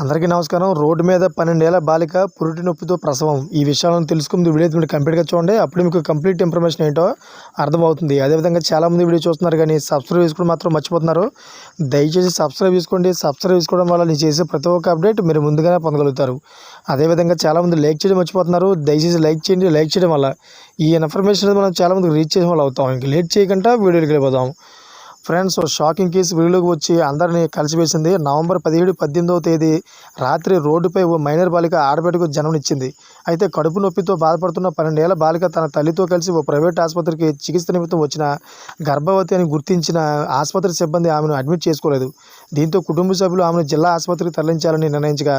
అందరికీ నమస్కారం. రోడ్డు మీద పన్నెండేళ్ళ బాలిక పురిటి నొప్పితో ప్రసవం. ఈ విషయాలను తెలుసుకుంది వీడియో మీరు కంప్లీట్గా చూడండి. అప్పుడు మీకు కంప్లీట్ ఇన్ఫర్మేషన్ ఏంటో అర్థమవుతుంది. అదేవిధంగా చాలామంది వీడియో చూస్తున్నారు కానీ సబ్స్క్రైబ్ చేసుకోవడం మాత్రం మర్చిపోతున్నారు. దయచేసి సబ్స్క్రైబ్ చేసుకోండి. సబ్స్క్రైబ్ చేసుకోవడం వల్ల నేను చేసే ప్రతి ఒక్క అప్డేట్ మీరు ముందుగానే పొందగలుగుతారు. అదేవిధంగా చాలామంది లైక్ చేయడం మర్చిపోతున్నారు. దయచేసి లైక్ చేయండి. లైక్ చేయడం వల్ల ఈ ఇన్ఫర్మేషన్ మనం చాలామందికి రీచ్ చేయడం వల్ల అవుతాం. ఇంక లేట్ చేయకుండా వీడియోకి వెళ్ళిపోదాం. ఫ్రెండ్స్ షాకింగ్ కేసు వెలుగులోకి వచ్చి అందరినీ కలిసివేసింది. నవంబర్ పదిహేడు పద్దెనిమిదవ తేదీ రాత్రి రోడ్డుపై ఓ మైనర్ బాలిక ఆడబిడ్డకు జన్మనిచ్చింది. అయితే కడుపు నొప్పితో బాధపడుతున్న పన్నెండేళ్ళ బాలిక తన తల్లితో కలిసి ఓ ప్రైవేట్ ఆసుపత్రికి చికిత్స నిమిత్తం వచ్చిన గర్భవతి అని గుర్తించిన ఆసుపత్రి సిబ్బంది ఆమెను అడ్మిట్ చేసుకోలేదు. దీంతో కుటుంబ సభ్యులు ఆమెను జిల్లా ఆసుపత్రికి తరలించాలని నిర్ణయించగా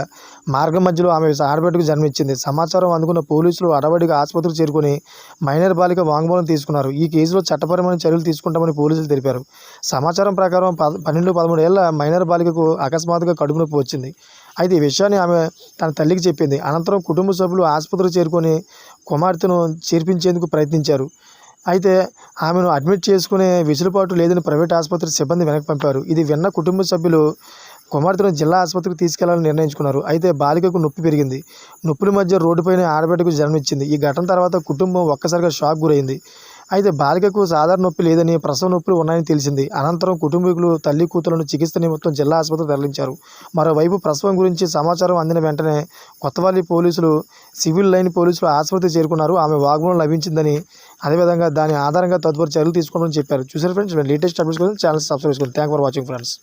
మార్గం మధ్యలో ఆమె ఆడబిడ్డకు జన్మిచ్చింది సమాచారం అందుకున్న పోలీసులు అడవడిగా ఆసుపత్రికి చేరుకుని మైనర్ బాలిక వాంగ్మూలం తీసుకున్నారు. ఈ కేసులో చట్టపరమైన చర్యలు తీసుకుంటామని పోలీసులు తెలిపారు. సమాచారం ప్రకారం పద పన్నెండు పదమూడు ఏళ్ళ మైనర్ బాలికకు అకస్మాత్తుగా కడుపు నొప్పి వచ్చింది. అయితే ఈ విషయాన్ని ఆమె తన తల్లికి చెప్పింది. అనంతరం కుటుంబ సభ్యులు ఆసుపత్రికి చేరుకొని కుమార్తెను చేర్పించేందుకు ప్రయత్నించారు. అయితే ఆమెను అడ్మిట్ చేసుకునే వెసులుబాటు లేదని ప్రైవేట్ ఆసుపత్రి సిబ్బంది వెనక్కి పంపారు. ఇది విన్న కుటుంబ సభ్యులు కుమార్తెను జిల్లా ఆసుపత్రికి తీసుకెళ్ళాలని నిర్ణయించుకున్నారు. అయితే బాలికకు నొప్పి పెరిగింది. నొప్పుల మధ్య రోడ్డుపైన ఆడబిడ్డకు జన్మించింది ఈ ఘటన తర్వాత కుటుంబం ఒక్కసారిగా షాక్ గురైంది. అయితే బాలికకు సాధారణ నొప్పి లేదని ప్రసవ నొప్పులు ఉన్నాయని తెలిసింది. అనంతరం కుటుంబీకులు తల్లి కూతురును చికిత్స నిమిత్తం జిల్లా ఆసుపత్రికి తరలించారు. మరోవైపు ప్రసవం గురించి సమాచారం అందిన వెంటనే కొత్తవల్లి పోలీసులు సివిల్ లైన్ పోలీసులు ఆసుపత్రి చేరుకున్నారు. ఆమె వాగ్మూలం లభించిందని అదేవిధంగా దాని ఆధారంగా తదుపరి చర్యలు తీసుకోవడం చెప్పారు. చూసారు ఫ్రెండ్స్ లేటెస్ట్ అప్డేట్స్ కోసం ఛానల్ సబ్స్క్రైబ్ చేసుకోండి. Thank for watching friends